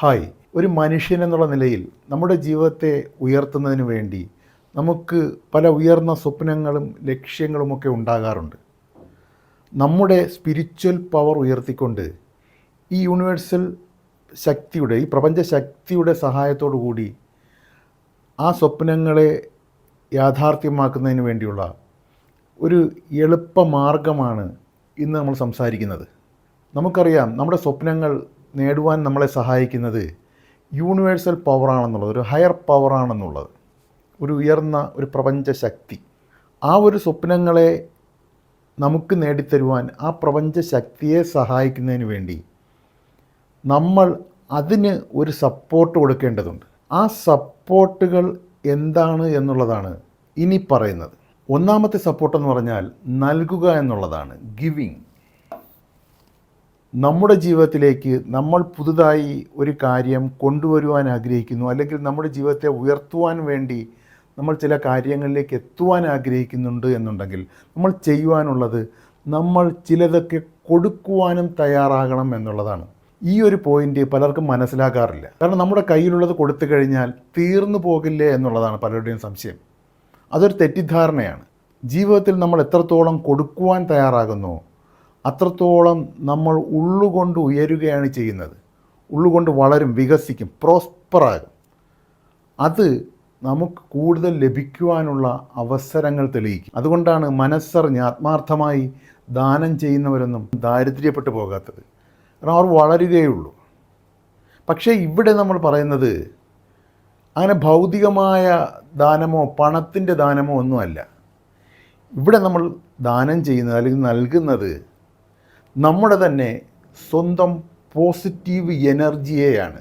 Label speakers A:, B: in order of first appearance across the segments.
A: Hi. ഒരു മനുഷ്യൻ എന്നുള്ള നിലയിൽ നമ്മുടെ ജീവിതത്തെ ഉയർത്തുന്നതിന് വേണ്ടി നമുക്ക് പല ഉയർന്ന സ്വപ്നങ്ങളും ലക്ഷ്യങ്ങളുമൊക്കെ ഉണ്ടാകാറുണ്ട്. നമ്മുടെ സ്പിരിച്വൽ പവർ ഉയർത്തിക്കൊണ്ട് ഈ യൂണിവേഴ്സൽ ശക്തിയുടെ ഈ പ്രപഞ്ച ശക്തിയുടെ സഹായത്തോടു കൂടി ആ സ്വപ്നങ്ങളെ യാഥാർത്ഥ്യമാക്കുന്നതിന് വേണ്ടിയുള്ള ഒരു എളുപ്പ മാർഗമാണ് ഇന്ന് നമ്മൾ സംസാരിക്കുന്നത്. നമുക്കറിയാം നമ്മുടെ സ്വപ്നങ്ങൾ നേടുവാൻ നമ്മളെ സഹായിക്കുന്നത് യൂണിവേഴ്സൽ പവറാണെന്നുള്ളത് ഒരു ഹയർ പവറാണെന്നുള്ളത് ഒരു ഉയർന്ന ഒരു പ്രപഞ്ച ശക്തി. ആ ഒരു സ്വപ്നങ്ങളെ നമുക്ക് നേടിത്തരുവാൻ ആ പ്രപഞ്ച ശക്തിയെ സഹായിക്കുന്നതിന് വേണ്ടി നമ്മൾ അതിന് ഒരു സപ്പോർട്ട് കൊടുക്കേണ്ടതുണ്ട്. ആ സപ്പോർട്ടുകൾ എന്താണ് എന്നുള്ളതാണ് ഇനി പറയുന്നത്. ഒന്നാമത്തെ സപ്പോർട്ടെന്ന് പറഞ്ഞാൽ നൽകുക എന്നുള്ളതാണ് ഗിവിങ് നമ്മുടെ ജീവിതത്തിലേക്ക് നമ്മൾ പുതുതായി ഒരു കാര്യം കൊണ്ടുവരുവാൻ ആഗ്രഹിക്കുന്നു അല്ലെങ്കിൽ നമ്മുടെ ജീവിതത്തെ ഉയർത്തുവാൻ വേണ്ടി നമ്മൾ ചില കാര്യങ്ങളിലേക്ക് എത്തുവാൻ ആഗ്രഹിക്കുന്നുണ്ട് എന്നുണ്ടെങ്കിൽ നമ്മൾ ചെയ്യുവാനുള്ളത് നമ്മൾ ചിലതൊക്കെ കൊടുക്കുവാനും തയ്യാറാകണം എന്നുള്ളതാണ്. ഈ ഒരു പോയിന്റ് പലർക്കും മനസ്സിലാക്കാറില്ല കാരണം നമ്മുടെ കയ്യിലുള്ളത് കൊടുത്തു കഴിഞ്ഞാൽ തീർന്നു പോകില്ലേ എന്നുള്ളതാണ് പലരുടെയും സംശയം. അതൊരു തെറ്റിദ്ധാരണയാണ്. ജീവിതത്തിൽ നമ്മൾ എത്രത്തോളം കൊടുക്കുവാൻ തയ്യാറാകുന്നു അത്രത്തോളം നമ്മൾ ഉള്ളുകൊണ്ട് ഉയരുകയാണ് ചെയ്യുന്നത്. ഉള്ളുകൊണ്ട് വളരും വികസിക്കും പ്രോസ്പറാകും അത് നമുക്ക് കൂടുതൽ ലഭിക്കുവാനുള്ള അവസരങ്ങൾ തെളിയിക്കും. അതുകൊണ്ടാണ് മനസ്സറിഞ്ഞ് ആത്മാർത്ഥമായി ദാനം ചെയ്യുന്നവരൊന്നും ദാരിദ്ര്യപ്പെട്ടു പോകാത്തത്. കാരണം അവർ വളരുകയുള്ളൂ. പക്ഷേ ഇവിടെ നമ്മൾ പറയുന്നത് അങ്ങനെ ഭൗതികമായ ദാനമോ പണത്തിന്റെ ദാനമോ ഒന്നുമല്ല. ഇവിടെ നമ്മൾ ദാനം ചെയ്യുന്നത് അല്ലെങ്കിൽ നൽകുന്നത് നമ്മുടെ തന്നെ സ്വന്തം പോസിറ്റീവ് എനർജിയെയാണ്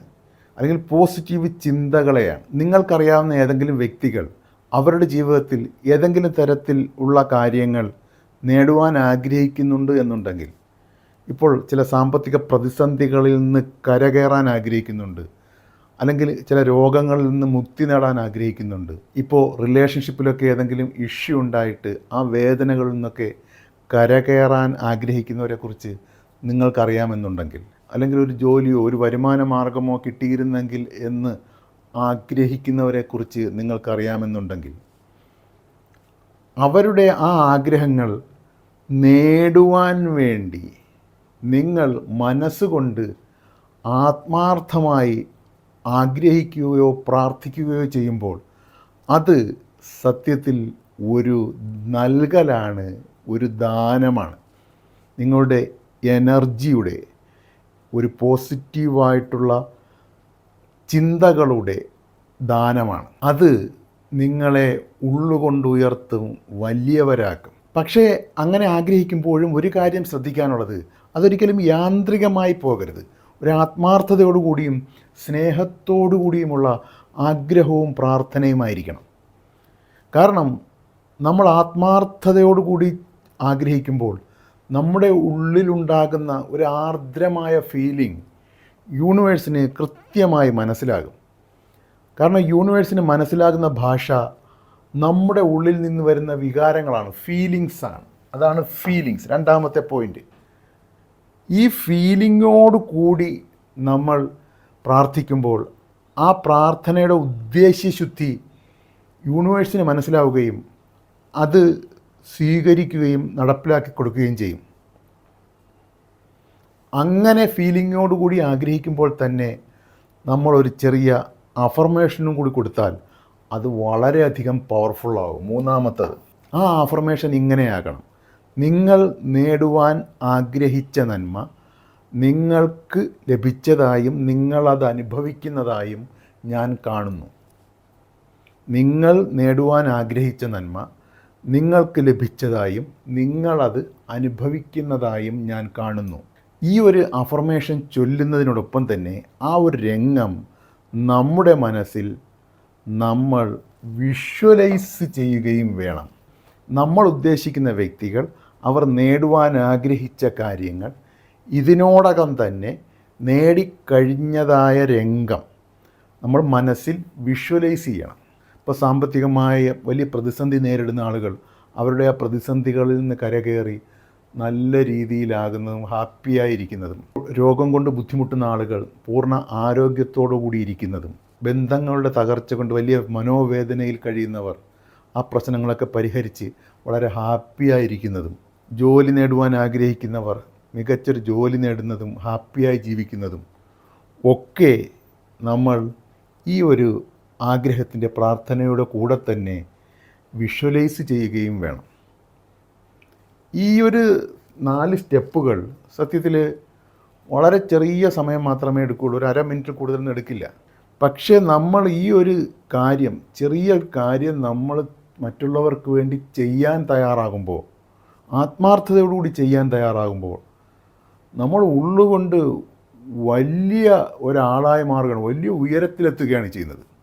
A: അല്ലെങ്കിൽ പോസിറ്റീവ് ചിന്തകളെയാണ്. നിങ്ങൾക്കറിയാവുന്ന ഏതെങ്കിലും വ്യക്തികൾ അവരുടെ ജീവിതത്തിൽ ഏതെങ്കിലും തരത്തിൽ ഉള്ള കാര്യങ്ങൾ നേടുവാൻ ആഗ്രഹിക്കുന്നുണ്ട് എന്നുണ്ടെങ്കിൽ ഇപ്പോൾ ചില സാമ്പത്തിക പ്രതിസന്ധികളിൽ നിന്ന് കരകയറാൻ ആഗ്രഹിക്കുന്നുണ്ട് അല്ലെങ്കിൽ ചില രോഗങ്ങളിൽ നിന്ന് മുക്തി നേടാൻ ആഗ്രഹിക്കുന്നുണ്ട്. ഇപ്പോൾ റിലേഷൻഷിപ്പിലൊക്കെ ഏതെങ്കിലും ഇഷ്യൂ ഉണ്ടായിട്ട് ആ വേദനകളിൽ നിന്നൊക്കെ കരകയറാൻ ആഗ്രഹിക്കുന്നവരെക്കുറിച്ച് നിങ്ങൾക്കറിയാമെന്നുണ്ടെങ്കിൽ അല്ലെങ്കിൽ ഒരു ജോലിയോ ഒരു വരുമാന മാർഗമോ കിട്ടിയിരുന്നെങ്കിൽ എന്ന് ആഗ്രഹിക്കുന്നവരെക്കുറിച്ച് നിങ്ങൾക്കറിയാമെന്നുണ്ടെങ്കിൽ അവരുടെ ആ ആഗ്രഹങ്ങൾ നേടുവാൻ വേണ്ടി നിങ്ങൾ മനസ്സുകൊണ്ട് ആത്മാർത്ഥമായി ആഗ്രഹിക്കുകയോ പ്രാർത്ഥിക്കുകയോ ചെയ്യുമ്പോൾ അത് സത്യത്തിൽ ഒരു നൽകലാണ് ഒരു ദാനമാണ്. നിങ്ങളുടെ എനർജിയുടെ ഒരു പോസിറ്റീവായിട്ടുള്ള ചിന്തകളുടെ ദാനമാണ്. അത് നിങ്ങളെ ഉള്ളുകൊണ്ടുയർത്തും വലിയവരാക്കും. പക്ഷേ അങ്ങനെ ആഗ്രഹിക്കുമ്പോഴും ഒരു കാര്യം ശ്രദ്ധിക്കാനുള്ളത് അതൊരിക്കലും യാന്ത്രികമായി പോകരുത്. ഒരു ആത്മാർത്ഥതയോടുകൂടിയും സ്നേഹത്തോടുകൂടിയുമുള്ള ആഗ്രഹവും പ്രാർത്ഥനയുമായിരിക്കണം. കാരണം നമ്മൾ ആത്മാർത്ഥതയോടുകൂടി ആഗ്രഹിക്കുമ്പോൾ നമ്മുടെ ഉള്ളിലുണ്ടാകുന്ന ഒരു ആർദ്രമായ ഫീലിംഗ് യൂണിവേഴ്സിന് കൃത്യമായി മനസ്സിലാകും. കാരണം യൂണിവേഴ്സിന് മനസ്സിലാകുന്ന ഭാഷ നമ്മുടെ ഉള്ളിൽ നിന്ന് വരുന്ന വികാരങ്ങളാണ് ഫീലിങ്സാണ് അതാണ് ഫീലിങ്സ് രണ്ടാമത്തെ പോയിന്റ് ഈ ഫീലിങ്ങോട് കൂടി നമ്മൾ പ്രാർത്ഥിക്കുമ്പോൾ ആ പ്രാർത്ഥനയുടെ ഉദ്ദേശ്യശുദ്ധി യൂണിവേഴ്സിന് മനസ്സിലാവുകയും അത് സ്വീകരിക്കുകയും നടപ്പിലാക്കി കൊടുക്കുകയും ചെയ്യും. അങ്ങനെ ഫീലിങ്ങോടുകൂടി ആഗ്രഹിക്കുമ്പോൾ തന്നെ നമ്മളൊരു ചെറിയ അഫർമേഷനും കൂടി കൊടുത്താൽ അത് വളരെയധികം പവർഫുള്ളാകും മൂന്നാമത്തത് ആ അഫർമേഷൻ ഇങ്ങനെയാകണം. നിങ്ങൾ നേടുവാൻ ആഗ്രഹിച്ച നന്മ നിങ്ങൾക്ക് ലഭിച്ചതായും നിങ്ങളത് അനുഭവിക്കുന്നതായും ഞാൻ കാണുന്നു. നിങ്ങൾ നേടുവാൻ ആഗ്രഹിച്ച നന്മ നിങ്ങൾക്ക് ലഭിച്ചതായും നിങ്ങളത് അനുഭവിക്കുന്നതായും ഞാൻ കാണുന്നു. ഈ ഒരു അഫർമേഷൻ ചൊല്ലുന്നതിനോടൊപ്പം തന്നെ ആ ഒരു രംഗം നമ്മുടെ മനസ്സിൽ നമ്മൾ വിഷ്വലൈസ് ചെയ്യുകയും വേണം. നമ്മൾ ഉദ്ദേശിക്കുന്ന വ്യക്തികൾ അവർ നേടുവാൻ ആഗ്രഹിച്ച കാര്യങ്ങൾ ഇതിനോടകം തന്നെ നേടിക്കഴിഞ്ഞതായ രംഗം നമ്മൾ മനസ്സിൽ വിഷ്വലൈസ് ചെയ്യണം. ഇപ്പോൾ സാമ്പത്തികമായ വലിയ പ്രതിസന്ധി നേരിടുന്ന ആളുകൾ അവരുടെ ആ പ്രതിസന്ധികളിൽ നിന്ന് കരകയറി നല്ല രീതിയിലാകുന്നതും ഹാപ്പിയായിരിക്കുന്നതും രോഗം കൊണ്ട് ബുദ്ധിമുട്ടുന്ന ആളുകൾ പൂർണ ആരോഗ്യത്തോടു കൂടി ഇരിക്കുന്നതും ബന്ധങ്ങളുടെ തകർച്ച കൊണ്ട് വലിയ മനോവേദനയിൽ കഴിയുന്നവർ ആ പ്രശ്നങ്ങളൊക്കെ പരിഹരിച്ച് വളരെ ഹാപ്പിയായിരിക്കുന്നതും ജോലി നേടുവാൻ ആഗ്രഹിക്കുന്നവർ മികച്ചൊരു ജോലി നേടുന്നതും ഹാപ്പിയായി ജീവിക്കുന്നതും ഒക്കെ നമ്മൾ ഈ ഒരു ആഗ്രഹത്തിന്റെ പ്രാർത്ഥനയുടെ കൂടെ തന്നെ വിഷ്വലൈസ് ചെയ്യുകയും വേണം. ഈ ഒരു നാല് സ്റ്റെപ്പുകൾ സത്യത്തിൽ വളരെ ചെറിയ സമയം മാത്രമേ എടുക്കുകയുള്ളൂ. ഒരു അര മിനിറ്റ് കൂടുതലൊന്നും എടുക്കില്ല. പക്ഷേ നമ്മൾ ഈ ഒരു കാര്യം ചെറിയ കാര്യം നമ്മൾ മറ്റുള്ളവർക്ക് വേണ്ടി ചെയ്യാൻ തയ്യാറാകുമ്പോൾ ആത്മാർത്ഥതയോടുകൂടി ചെയ്യാൻ തയ്യാറാകുമ്പോൾ നമ്മൾ ഉള്ളുകൊണ്ട് വലിയ ഒരാളായി മാറുകയാണ് വലിയ ഉയരത്തിലെത്തുകയാണ് ചെയ്യുന്നത്.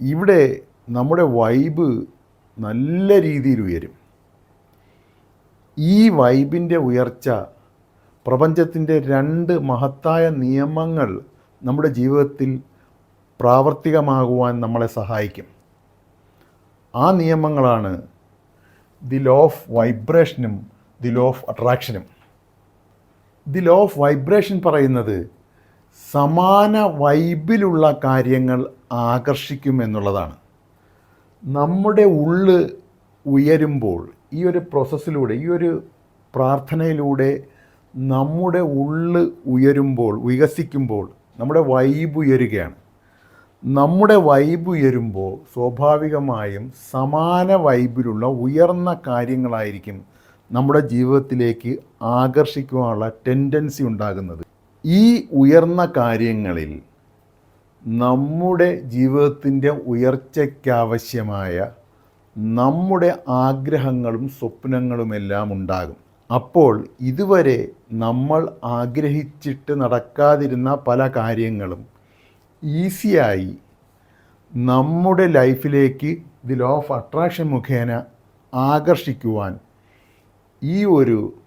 A: ഇവിടെ നമ്മുടെ വൈബ് നല്ല രീതിയിൽ ഉയരും. ഈ വൈബിന്റെ ഉയർച്ച പ്രപഞ്ചത്തിന്റെ രണ്ട് മഹത്തായ നിയമങ്ങൾ നമ്മുടെ ജീവിതത്തിൽ പ്രാവർത്തികമാകുവാൻ നമ്മളെ സഹായിക്കും. ആ നിയമങ്ങളാണ് ദി ലോ ഓഫ് വൈബ്രേഷനും ദി ലോ ഓഫ് അട്രാക്ഷനും. ദി ലോ ഓഫ് വൈബ്രേഷൻ പറയുന്നത് സമാന വൈബിലുള്ള കാര്യങ്ങൾ ആകർഷിക്കും എന്നുള്ളതാണ്. നമ്മുടെ ഉള്ള് ഉയരുമ്പോൾ ഈ ഒരു പ്രോസസ്സിലൂടെ ഈ ഒരു പ്രാർത്ഥനയിലൂടെ നമ്മുടെ ഉള്ള് ഉയരുമ്പോൾ വികസിക്കുമ്പോൾ നമ്മുടെ വൈബ് ഉയരുകയാണ്. നമ്മുടെ വൈബ് ഉയരുമ്പോൾ സ്വാഭാവികമായും സമാന വൈബിലുള്ള ഉയർന്ന കാര്യങ്ങളായിരിക്കും നമ്മുടെ ജീവിതത്തിലേക്ക് ആകർഷിക്കുവാനുള്ള ടെൻഡൻസി ഉണ്ടാകുന്നത്. ഈ ഉയർന്ന കാര്യങ്ങളിൽ നമ്മുടെ ജീവിതത്തിന്റെ ഉയർച്ചയ്ക്കാവശ്യമായ നമ്മുടെ ആഗ്രഹങ്ങളും സ്വപ്നങ്ങളുമെല്ലാം ഉണ്ടാകും. അപ്പോൾ ഇതുവരെ നമ്മൾ ആഗ്രഹിച്ചിട്ട് നടക്കാതിരുന്ന പല കാര്യങ്ങളും ഈസിയായി നമ്മുടെ ലൈഫിലേക്ക് ദി ലോ ഓഫ് അട്രാക്ഷൻ മുഖേന ആകർഷിക്കുവാൻ ഈ ഒരു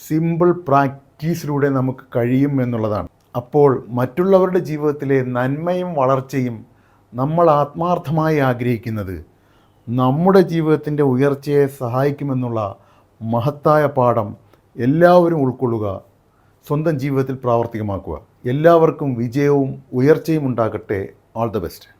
A: സിമ്പിൾ പ്രാക്ടീസിലൂടെ നമുക്ക് കഴിയും എന്നുള്ളതാണ്. അപ്പോൾ മറ്റുള്ളവരുടെ ജീവിതത്തിലെ നന്മയും വളർച്ചയും നമ്മൾ ആത്മാർത്ഥമായി ആഗ്രഹിക്കുന്നത് നമ്മുടെ ജീവിതത്തിന്റെ ഉയർച്ചയെ സഹായിക്കുമെന്നുള്ള മഹത്തായ പാഠം എല്ലാവരും ഉൾക്കൊള്ളുക സ്വന്തം ജീവിതത്തിൽ പ്രാവർത്തികമാക്കുക. എല്ലാവർക്കും വിജയവും ഉയർച്ചയും ഉണ്ടാകട്ടെ. All the best